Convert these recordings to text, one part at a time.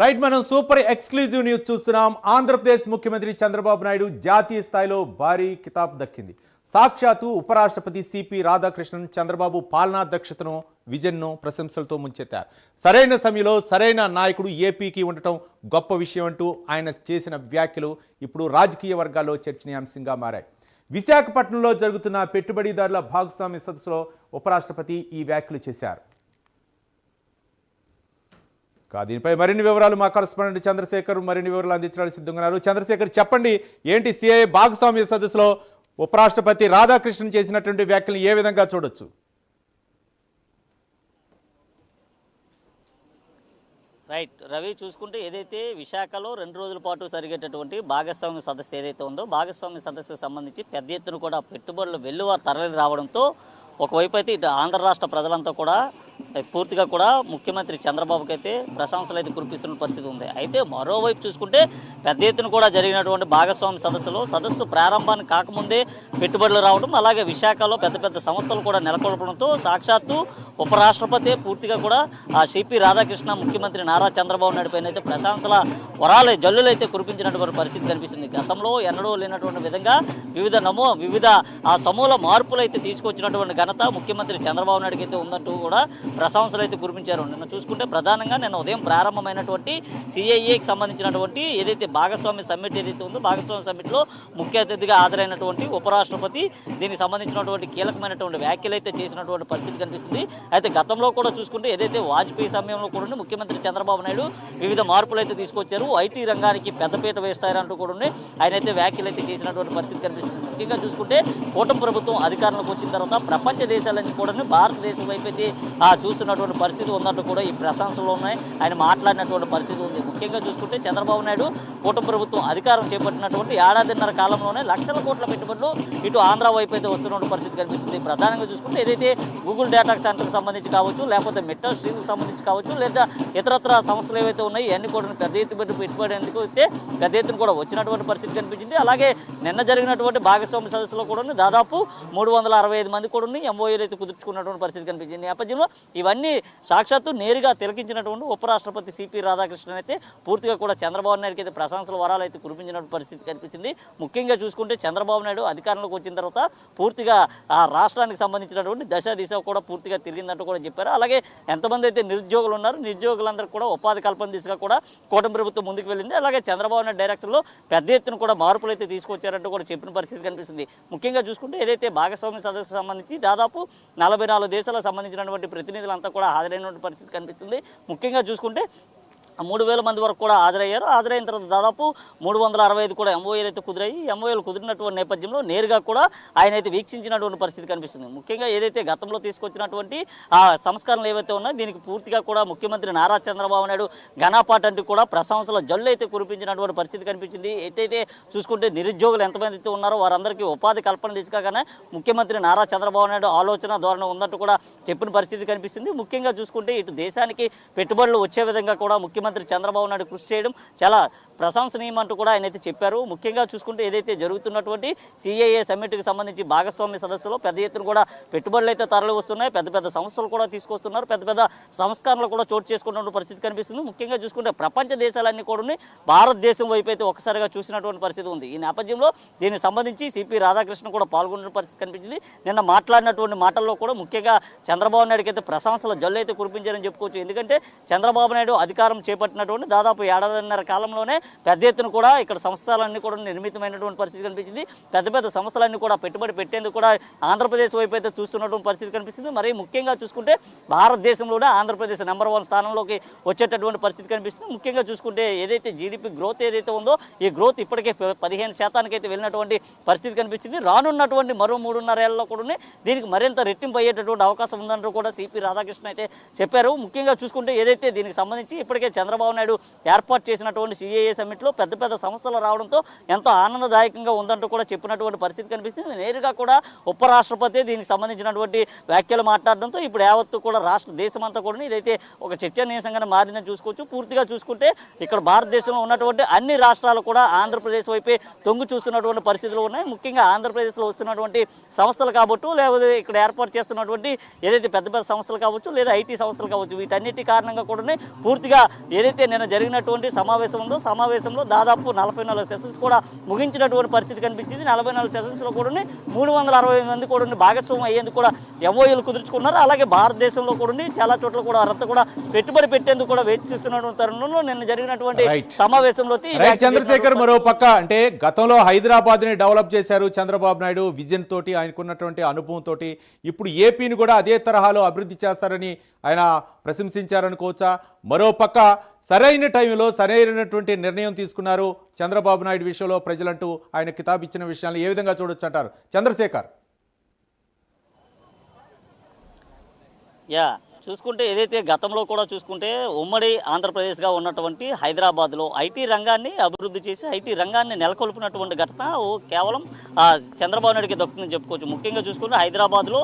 Right మనం super exclusive news చూస్తున్నాం. ఆంధ్రప్రదేశ్ ముఖ్యమంత్రి చంద్రబాబు నాయుడు జాతీయ స్థాయిలో భారీ కితాబ్ దక్కింది. సాక్షాత్తు ఉపరాష్ట్రపతి సిపి రాధాకృష్ణన్ చంద్రబాబు పాలనా దక్షతను విజన్ను ప్రశంసలతో ముంచెత్తారు. సరైన సమయంలో సరైన నాయకుడు ఏపీకి ఉండటం గొప్ప విషయం అంటూ ఆయన చేసిన వ్యాఖ్యలు ఇప్పుడు రాజకీయ వర్గాల్లో చర్చనీయాంశంగా మారాయి. విశాఖపట్నంలో జరుగుతున్న పెట్టుబడిదారుల భాగస్వామ్య సదస్సులో ఉపరాష్ట్రపతి ఈ వ్యాఖ్యలు చేశారు. దీనిపై మరిన్ని వివరాలు మా కరస్పాండెంట్ చంద్రశేఖర్ మరిన్ని వివరాలు అందించడానికి సిద్ధంగా ఉన్నారు. చంద్రశేఖర్ చెప్పండి ఏంటి సిఐ భాగస్వామ్య సదస్సులో ఉపరాష్ట్రపతి రాధాకృష్ణన్ చేసినటువంటి వ్యాఖ్యలు ఏ విధంగా చూడొచ్చు? రైట్ రవి చూసుకుంటే ఏదైతే విశాఖలో రెండు రోజుల పాటు జరిగేటటువంటి భాగస్వామ్య సదస్సు ఏదైతే ఉందో భాగస్వామ్య సదస్సుకు సంబంధించి పెద్ద ఎత్తున కూడా పెట్టుబడులు వెల్లువారు తరలి రావడంతో ఒకవైపు అయితే ఇటు ఆంధ్ర రాష్ట్ర ప్రజలంతా కూడా పూర్తిగా కూడా ముఖ్యమంత్రి చంద్రబాబుకి అయితే ప్రశంసలు అయితే కురిపిస్తున్న పరిస్థితి ఉంది. అయితే మరోవైపు చూసుకుంటే పెద్ద ఎత్తున కూడా జరిగినటువంటి భాగస్వామి సదస్సులో సదస్సు ప్రారంభాన్ని కాకముందే పెట్టుబడులు రావడం అలాగే విశాఖలో పెద్ద పెద్ద సంస్థలు కూడా నెలకొల్పడంతో సాక్షాత్తు ఉపరాష్ట్రపతి పూర్తిగా కూడా ఆ సిపి రాధాకృష్ణ ముఖ్యమంత్రి నారా చంద్రబాబు నాయుడు పైన అయితే ప్రశంసల వరాలే జల్లులు అయితే కురిపించినటువంటి పరిస్థితి కనిపిస్తుంది. గతంలో ఎన్నడూ లేనటువంటి విధంగా వివిధ నమో వివిధ ఆ సమూల మార్పులు అయితే తీసుకొచ్చినటువంటి ఘనత ముఖ్యమంత్రి చంద్రబాబు నాయుడుకి అయితే ఉందంటూ కూడా ప్రశంసలు అయితే కురిపించారు. నిన్న చూసుకుంటే ప్రధానంగా నిన్న ఉదయం ప్రారంభమైనటువంటి సిఐఏకి సంబంధించినటువంటి ఏదైతే భాగస్వామి సమ్మిట్ ఏదైతే ఉందో భాగస్వామి సమ్మిట్లో ముఖ్య అతిథిగా హాజరైనటువంటి ఉపరాష్ట్రపతి దీనికి సంబంధించినటువంటి కీలకమైనటువంటి వ్యాఖ్యలు అయితే చేసినటువంటి పరిస్థితి కనిపిస్తుంది. అయితే గతంలో కూడా చూసుకుంటే ఏదైతే వాజ్పేయి సమయంలో కూడా ముఖ్యమంత్రి చంద్రబాబు నాయుడు వివిధ మార్పులు అయితే తీసుకొచ్చారు. ఐటీ రంగానికి పెద్దపీట వేస్తారంటూ కూడా ఆయన అయితే వ్యాఖ్యలు అయితే చేసినటువంటి పరిస్థితి కనిపిస్తుంది. ముఖ్యంగా చూసుకుంటే కూటమి ప్రభుత్వం అధికారంలోకి వచ్చిన తర్వాత ప్రపంచ దేశాలన్నీ కూడా భారతదేశం వైపు అయితే ఆ చూస్తున్నటువంటి పరిస్థితి ఉన్నట్టు కూడా ఈ ప్రశంసలు ఉన్నాయి. ఆయన మాట్లాడినటువంటి పరిస్థితి ఉంది. ముఖ్యంగా చూసుకుంటే చంద్రబాబు నాయుడు కూటమి ప్రభుత్వం అధికారం చేపట్టినటువంటి ఏడాదిన్నర కాలంలోనే లక్షల కోట్ల పెట్టుబడులు ఇటు ఆంధ్ర వైపు అయితే వస్తున్న పరిస్థితి కనిపిస్తుంది. ప్రధానంగా చూసుకుంటే ఏదైతే గూగుల్ డేటా సెంటర్కి సంబంధించి కావచ్చు లేకపోతే మెట్రో స్ట్రీమ్కి సంబంధించి కావచ్చు లేదా ఇతరత్ర సంస్థలు ఏవైతే ఉన్నాయి ఇవన్నీ కూడా పెద్ద ఎత్తున పెట్టుబడి పెట్టుబడేందుకు అయితే పెద్ద ఎత్తున కూడా వచ్చినటువంటి పరిస్థితి కనిపించింది. అలాగే నిన్న జరిగినటువంటి భాగస్వామ్య సదస్సులో కూడా దాదాపు మూడు వందల అరవై ఐదు మంది కూడా ఎంఓఏలు అయితే కుదుర్చుకున్నటువంటి పరిస్థితి కనిపించింది. ఈ నేపథ్యంలో ఇవన్నీ సాక్షాత్తు నేరుగా తిలకించినటువంటి ఉపరాష్ట్రపతి సిపి రాధాకృష్ణన్ అయితే పూర్తిగా కూడా చంద్రబాబు నాయుడుకి అయితే ప్రశంసల వరాలు అయితే కురిపించినటువంటి పరిస్థితి కనిపించింది. ముఖ్యంగా చూసుకుంటే చంద్రబాబు నాయుడు అధికారంలోకి వచ్చిన తర్వాత పూర్తిగా ఆ రాష్ట్రానికి సంబంధించినటువంటి దశ దిశ కూడా పూర్తిగా తిరిగిందంటూ కూడా చెప్పారు. అలాగే ఎంతమంది అయితే నిరుద్యోగులు ఉన్నారు నిరుద్యోగులందరికీ కూడా ఉపాధి కల్పన దిశగా కూడా కూటమి ప్రభుత్వం ముందుకు వెళ్ళింది. అలాగే చంద్రబాబు నాయుడు డైరెక్షన్లో పెద్ద ఎత్తున కూడా మార్పులు అయితే తీసుకొచ్చారంటూ కూడా చెప్పిన పరిస్థితి కనిపిస్తుంది. ముఖ్యంగా చూసుకుంటే ఏదైతే భాగస్వామ్య సదస్సు సంబంధించి దాదాపు నలభై నాలుగు దేశాలకు సంబంధించినటువంటి ప్రతినిధులంతా కూడా హాజరైనటువంటి పరిస్థితి కనిపిస్తుంది. ముఖ్యంగా చూసుకుంటే మూడు వేల మంది వరకు కూడా హాజరయ్యారు. హాజరైన తర్వాత దాదాపు మూడు వందల అరవై ఐదు కూడా ఎంఓఏలు అయితే కుదిరాయి. ఎంఓఏలు కుదిరినటువంటి నేపథ్యంలో నేరుగా కూడా ఆయన అయితే వీక్షించినటువంటి పరిస్థితి కనిపిస్తుంది. ముఖ్యంగా ఏదైతే గతంలో తీసుకొచ్చినటువంటి ఆ సంస్కరణలు ఏవైతే ఉన్నాయో దీనికి పూర్తిగా కూడా ముఖ్యమంత్రి నారా చంద్రబాబు నాయుడు ఘనాపాట అంటూ కూడా ప్రశంసల జల్లు అయితే కురిపించినటువంటి పరిస్థితి కనిపించింది. ఎటైతే చూసుకుంటే నిరుద్యోగులు ఎంతమంది అయితే ఉన్నారో వారందరికీ ఉపాధి కల్పన దిశగానే ముఖ్యమంత్రి నారా చంద్రబాబు నాయుడు ఆలోచన ధోరణి ఉందంటూ కూడా చెప్పిన పరిస్థితి కనిపిస్తుంది. ముఖ్యంగా చూసుకుంటే ఇటు దేశానికి పెట్టుబడులు వచ్చే విధంగా కూడా ముఖ్యమంత్రి చంద్రబాబు నాయుడు కృషి చేయడం చాలా ప్రశంసనీయమంటూ కూడా ఆయన అయితే చెప్పారు. ముఖ్యంగా చూసుకుంటే ఏదైతే జరుగుతున్నటువంటి సిఐఏ సమ్మిట్కి సంబంధించి భాగస్వామ్య సదస్సులో పెద్ద ఎత్తున కూడా పెట్టుబడులు అయితే తరలి వస్తున్నాయి. పెద్ద పెద్ద సంస్థలు కూడా తీసుకొస్తున్నారు. పెద్ద పెద్ద సంస్కరణలు కూడా చోటు చేసుకున్నటువంటి పరిస్థితి కనిపిస్తుంది. ముఖ్యంగా చూసుకుంటే ప్రపంచ దేశాలన్నీ కూడా భారతదేశం వైపు అయితే ఒకసారిగా చూసినటువంటి పరిస్థితి ఉంది. ఈ నేపథ్యంలో దీనికి సంబంధించి సిపి రాధాకృష్ణ కూడా పాల్గొన్న పరిస్థితి కనిపించింది. నిన్న మాట్లాడినటువంటి మాటల్లో కూడా ముఖ్యంగా చంద్రబాబు నాయుడుకి అయితే ప్రశంసల జల్లు అయితే కురిపించారని చెప్పుకోవచ్చు. ఎందుకంటే చంద్రబాబు నాయుడు అధికారం చేపట్టినటువంటి దాదాపు ఏడాదిన్నర కాలంలోనే పెద్ద ఎత్తున కూడా ఇక్కడ సంస్థలన్నీ కూడా నిర్మితమైనటువంటి పరిస్థితి కనిపించింది. పెద్ద పెద్ద సంస్థలన్నీ కూడా పెట్టుబడి పెట్టేందుకు కూడా ఆంధ్రప్రదేశ్ వైపు అయితే చూస్తున్నటువంటి పరిస్థితి కనిపిస్తుంది. మరి ముఖ్యంగా చూసుకుంటే భారతదేశంలోనే ఆంధ్రప్రదేశ్ నెంబర్ వన్ స్థానంలోకి వచ్చేటటువంటి పరిస్థితి కనిపిస్తుంది. ముఖ్యంగా చూసుకుంటే ఏదైతే జీడిపి గ్రోత్ ఏదైతే ఉందో ఈ గ్రోత్ ఇప్పటికే పదిహేను శాతానికి అయితే వెళ్ళినటువంటి పరిస్థితి కనిపించింది. రానున్నటువంటి మరో మూడున్నర ఏళ్ళలో కూడా దీనికి మరింత రెట్టింపు అయ్యేటటువంటి అవకాశం ఉందంటూ కూడా సిపి రాధాకృష్ణ అయితే చెప్పారు. ముఖ్యంగా చూసుకుంటే ఏదైతే దీనికి సంబంధించి ఇప్పటికే చంద్రబాబు నాయుడు ఏర్పాటు చేసినటువంటి సిఏఏ సమ్మిట్లో పెద్ద పెద్ద సంస్థలు రావడంతో ఎంతో ఆనందదాయకంగా ఉందంటూ కూడా చెప్పినటువంటి పరిస్థితి కనిపిస్తుంది. నేరుగా కూడా ఉపరాష్ట్రపతి దీనికి సంబంధించినటువంటి వ్యాఖ్యలు మాట్లాడడంతో ఇప్పుడు యావత్తు కూడా రాష్ట్ర దేశమంతా కూడా ఇదైతే ఒక చర్చనీయాంశంగా మారిందని చూసుకోవచ్చు. పూర్తిగా చూసుకుంటే ఇక్కడ భారతదేశంలో ఉన్నటువంటి అన్ని రాష్ట్రాలు కూడా ఆంధ్రప్రదేశ్ వైపే తొంగు చూస్తున్నటువంటి పరిస్థితులు ఉన్నాయి. ముఖ్యంగా ఆంధ్రప్రదేశ్లో వస్తున్నటువంటి సంస్థలు కాబట్టి లేకపోతే ఇక్కడ ఏర్పాటు చేస్తున్నటువంటి ఏదైతే పెద్ద పెద్ద సంస్థలు కావచ్చు లేదా ఐటీ సంస్థలు కావచ్చు వీటన్నిటి కారణంగా కూడా పూర్తిగా ఏదైతే నిన్న జరిగినటువంటి సమావేశం ఉందో సమావేశంలో దాదాపు నలభై నాలుగు సెషన్స్ కూడా ముగించినటువంటి పరిస్థితి కనిపించింది. నలభై నాలుగు సెషన్స్లో కూడా మూడు వందల అరవై మంది కూడా భాగస్వామ్యం అయ్యేందుకు కూడా ఎంఓఏలు కుదుర్చుకున్నారు. అలాగే భారతదేశంలో కూడా చాలా చోట్ల కూడా వారంతా కూడా పెట్టుబడి పెట్టేందుకు కూడా వేచి చూస్తున్నటువంటి తరుణంలో నిన్న జరిగినటువంటి. సమావేశంలో చంద్రశేఖర్ మరో పక్క అంటే గతంలో హైదరాబాద్ని డెవలప్ చేశారు చంద్రబాబు నాయుడు విజన్ తోటి ఆయనకున్నటువంటి అనుభవం తోటి. ఇప్పుడు ఏపీని కూడా అదే తరహాలో అభివృద్ధి చేస్తారని ఆయన ప్రశంసించారనుకోవచ్చా? మరో పక్క సరైన టైంలో సరైనటువంటి నిర్ణయం తీసుకున్నారు. చంద్రబాబు నాయుడు విషయంలో ప్రజలంటూ ఆయన కితాబ్ ఇచ్చిన విషయాన్ని ఏ విధంగా చూడొచ్చు అంటారు? చంద్రశేఖర్. యా చూసుకుంటే ఏదైతే గతంలో కూడా చూసుకుంటే ఉమ్మడి ఆంధ్రప్రదేశ్గా ఉన్నటువంటి హైదరాబాద్లో ఐటీ రంగాన్ని అభివృద్ధి చేసి ఐటీ రంగాన్ని నెలకొల్పినటువంటి ఘటన కేవలం చంద్రబాబు నాయుడుకి దక్కుతుందని చెప్పుకోవచ్చు. ముఖ్యంగా చూసుకుంటే హైదరాబాద్లో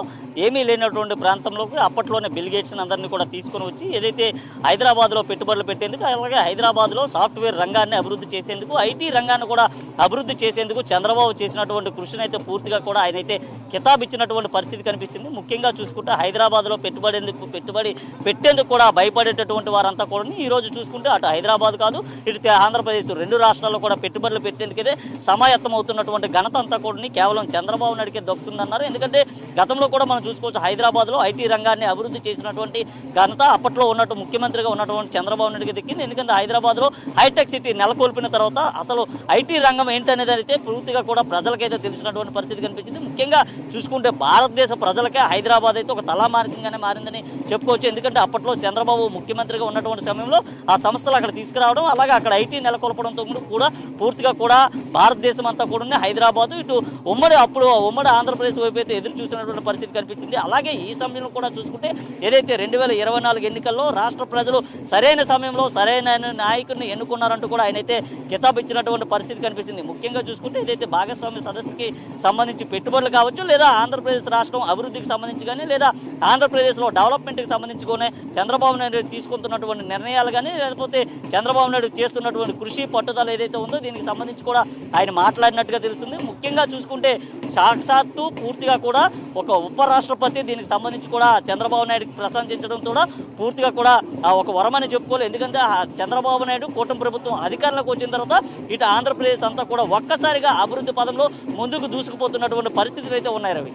ఏమీ లేనటువంటి ప్రాంతంలోకి అప్పట్లోనే బిల్ గేట్స్ అందరినీ కూడా తీసుకొని వచ్చి ఏదైతే హైదరాబాద్లో పెట్టుబడులు పెట్టేందుకు అలాగే హైదరాబాద్లో సాఫ్ట్వేర్ రంగాన్ని అభివృద్ధి చేసేందుకు ఐటీ రంగాన్ని కూడా అభివృద్ధి చేసేందుకు చంద్రబాబు చేసినటువంటి కృషిని అయితే పూర్తిగా కూడా ఆయన అయితే కితాబ్ ఇచ్చినటువంటి పరిస్థితి కనిపించింది ముఖ్యంగా చూసుకుంటే హైదరాబాద్లో పెట్టుబడేందుకు పెట్టుబడి పెట్టేందుకు కూడా భయపడేటటువంటి వారంతా కూడా ఈరోజు చూసుకుంటే అటు హైదరాబాద్ కాదు ఇటు ఆంధ్రప్రదేశ్ రెండు రాష్ట్రాల్లో కూడా పెట్టుబడులు పెట్టేందుకైతే సమాయత్తం అవుతున్నటువంటి ఘనత అంతా కూడా కేవలం చంద్రబాబు నాయుడికే దక్కుతుందన్నారు. ఎందుకంటే గతంలో కూడా మనం చూసుకోవచ్చు హైదరాబాద్లో ఐటీ రంగాన్ని అభివృద్ధి చేసినటువంటి ఘనత అప్పట్లో ఉన్నట్టు ముఖ్యమంత్రిగా ఉన్నటువంటి చంద్రబాబు నాయుడికి దక్కింది. ఎందుకంటే హైదరాబాద్లో హైటెక్ సిటీ నెలకొల్పిన తర్వాత అసలు ఐటీ రంగం ఏంటనేది అయితే పూర్తిగా కూడా ప్రజలకైతే తెలిసినటువంటి పరిస్థితి కనిపించింది. ముఖ్యంగా చూసుకుంటే భారతదేశ ప్రజలకే హైదరాబాద్ అయితే ఒక తలామార్గంగానే మారిందని చెప్పుకోవచ్చు. ఎందుకంటే అప్పట్లో చంద్రబాబు ముఖ్యమంత్రిగా ఉన్నటువంటి సమయంలో ఆ సంస్థలు అక్కడ తీసుకురావడం అలాగే అక్కడ ఐటీ నెలకొల్పడంతో కూడా పూర్తిగా కూడా భారతదేశం అంతా కూడా హైదరాబాద్ ఇటు ఉమ్మడి అప్పుడు ఉమ్మడి ఆంధ్రప్రదేశ్ వైపు అయితే ఎదురు చూసినటువంటి పరిస్థితి కనిపించింది. అలాగే ఈ సమయంలో కూడా చూసుకుంటే ఏదైతే రెండు వేల ఇరవై నాలుగు ఎన్నికల్లో రాష్ట్ర ప్రజలు సరైన సమయంలో సరైన నాయకుడిని ఎన్నుకున్నారంటూ కూడా ఆయన అయితే కితాబ్ ఇచ్చినటువంటి పరిస్థితి కనిపిస్తుంది. ముఖ్యంగా చూసుకుంటే ఏదైతే భాగస్వామ్య సదస్సుకి సంబంధించి పెట్టుబడులు కావచ్చు లేదా ఆంధ్రప్రదేశ్ రాష్ట్రం అభివృద్ధికి సంబంధించి కానీ లేదా ఆంధ్రప్రదేశ్లో డెవలప్మెంట్కి సంబంధించి కానీ చంద్రబాబు నాయుడు తీసుకుంటున్నటువంటి నిర్ణయాలు కానీ లేకపోతే చంద్రబాబు నాయుడు చేస్తున్నటువంటి కృషి పట్టుదల ఏదైతే ఉందో దీనికి సంబంధించి కూడా ఆయన మాట్లాడినట్టుగా తెలుస్తుంది. ముఖ్యంగా చూసుకుంటే సాక్షాత్తు పూర్తిగా కూడా ఒక ఉపరాష్ట్రపతి దీనికి సంబంధించి కూడా చంద్రబాబు నాయుడుకి ప్రశంసించడం కూడా పూర్తిగా కూడా ఒక వరమని చెప్పుకోవాలి. ఎందుకంటే ఆ చంద్రబాబు నాయుడు కూటమి ప్రభుత్వం అధికారంలోకి వచ్చిన తర్వాత ఇటు ఆంధ్రప్రదేశ్ అంతా కూడా ఒక్కసారిగా అభివృద్ధి పదంలో ముందుకు దూసుకుపోతున్నటువంటి పరిస్థితులు అయితే ఉన్నాయి Ravi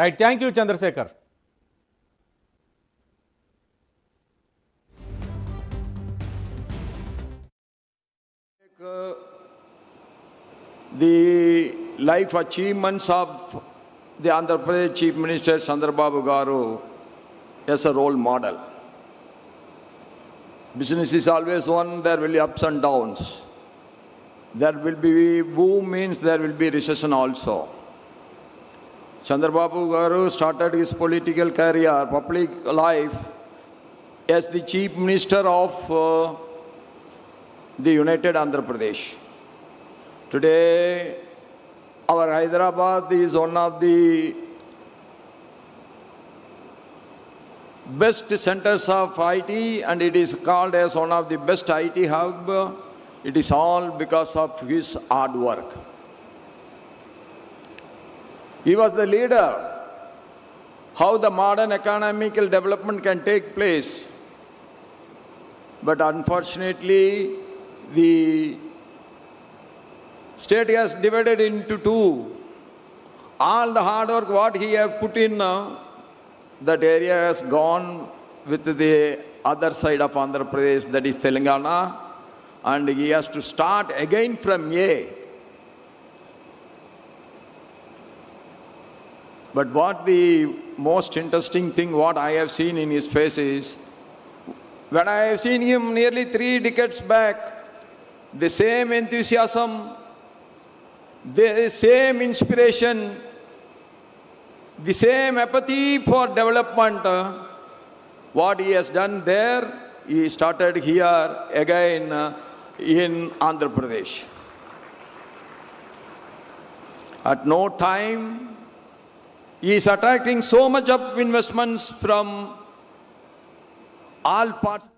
right thank you Chandrashekar uh, the life achievements of the Andhra Pradesh Chief Minister Chandrababu Garu as a role model. Business is always one, there will be ups and downs. There will be boom means there will be recession also. Chandrababu Garu started his political career, public life as the Chief Minister of uh, the United Andhra Pradesh. Today, our Hyderabad is one of the best centers of IT and it is called as one of the best IT hub. It is all because of his hard work. He was the leader how the modern economical development can take place. But unfortunately, the state has divided into two. All the hard work what he have put in, uh, that area has gone with the other side of Andhra Pradesh, that is Telangana, and he has to start again from A. But what the most interesting thing what I have seen in his face is, when I have seen him nearly three decades back, the same enthusiasm, the same inspiration, the same apathy for development, what he has done there, he started here again in Andhra Pradesh. At no time, he is attracting so much of investments from all parts.